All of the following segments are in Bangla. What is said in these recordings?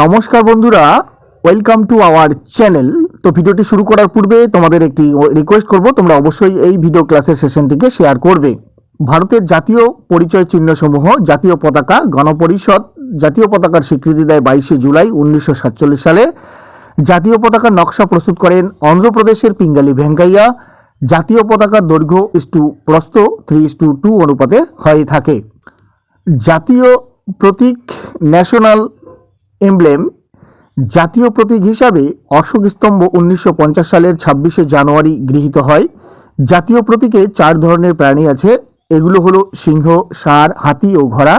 নমস্কার বন্ধুরা ওয়েলকাম টু আওয়ার চ্যানেল তো ভিডিওটি শুরু করার পূর্বে তোমাদের একটি রিকোয়েস্ট করব, তোমরা অবশ্যই এই ভিডিও ক্লাসের সেশনটিকে শেয়ার করবে। ভারতের জাতীয় পরিচয় চিহ্নসমূহ জাতীয় পতাকা, গণপরিষদ, জাতীয় পতাকার স্বীকৃতি দেয় বাইশে জুলাই উনিশশো সাতচল্লিশ সালে। জাতীয় পতাকার নকশা প্রস্তুত করেন অন্ধ্রপ্রদেশের পিঙ্গালি ভেঙ্কাইয়া। জাতীয় পতাকার দৈর্ঘ্য ইস টু প্রস্থ থ্রি ইস টু টু অনুপাতে হয়ে থাকে। জাতীয় প্রতীক ন্যাশনাল এমব্লেম, জাতীয় প্রতীক হিসাবে অশোক স্তম্ভ উনিশশো পঞ্চাশ সালের ছাব্বিশে জানুয়ারি গৃহীত হয়। জাতীয় প্রতীকে চার ধরনের প্রাণী আছে, এগুলো হলো সিংহ, ষাঁড়, হাতি ও ঘোড়া।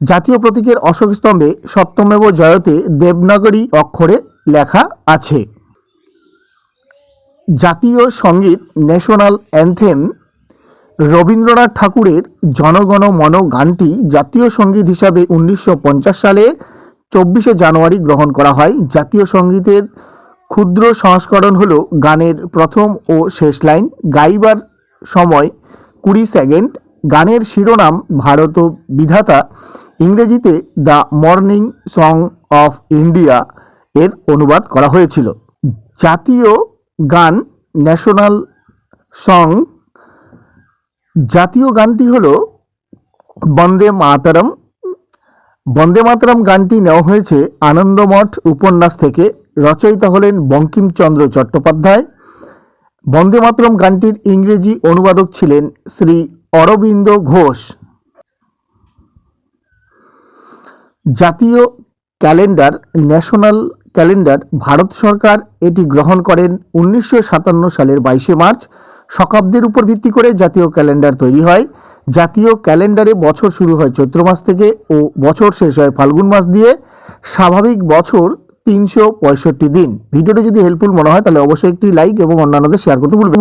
জাতীয় প্রতীকের অশোক স্তম্ভে সপ্তমেব জয়তে দেবনাগরী অক্ষরে লেখা আছে। জাতীয় সংগীত ন্যাশনাল অ্যান্থেম, রবীন্দ্রনাথ ঠাকুরের জনগণ মন গানটি জাতীয় সংগীত হিসাবে উনিশশো পঞ্চাশ সালে চব্বিশে জানুয়ারি গ্রহণ করা হয়। জাতীয় সঙ্গীতের ক্ষুদ্র সংস্করণ হল গানের প্রথম ও শেষ লাইন। গাইবার সময় কুড়ি সেকেন্ড। গানের শিরোনাম ভারত বিধাতা। ইংরেজিতে the morning song of India এর অনুবাদ করা হয়েছিল। জাতীয় গান ন্যাশনাল সং। জাতীয় গানটি হলো বন্দে মাতরম। বন্দে মাতরম গানটি নেওয়া হয়েছে আনন্দমঠ উপন্যাস থেকে। রচয়িতা হলেন বঙ্কিমচন্দ্র চট্টোপাধ্যায়। বন্দে মাতরম গানটির ইংরেজি অনুবাদক ছিলেন শ্রী অরবিন্দ ঘোষ। জাতীয় ক্যালেন্ডার, ন্যাশনাল ক্যালেন্ডার, ভারত সরকার এটি গ্রহণ করেন উনিশশো সাতান্ন সালের বাইশে মার্চ। শকাব্দের উপর ভিত্তি করে জাতীয় ক্যালেন্ডার তৈরি হয়। জাতীয় ক্যালেন্ডারে বছর শুরু হয় চৈত্র মাস থেকে ও বছর শেষ হয় ফাল্গুন মাস দিয়ে। স্বাভাবিক বছর তিনশো পঁয়ষট্টি দিন। ভিডিওটি যদি হেল্পফুল মনে হয় তাহলে অবশ্যই একটি লাইক এবং অন্যান্যদের শেয়ার করতে ভুলবেন।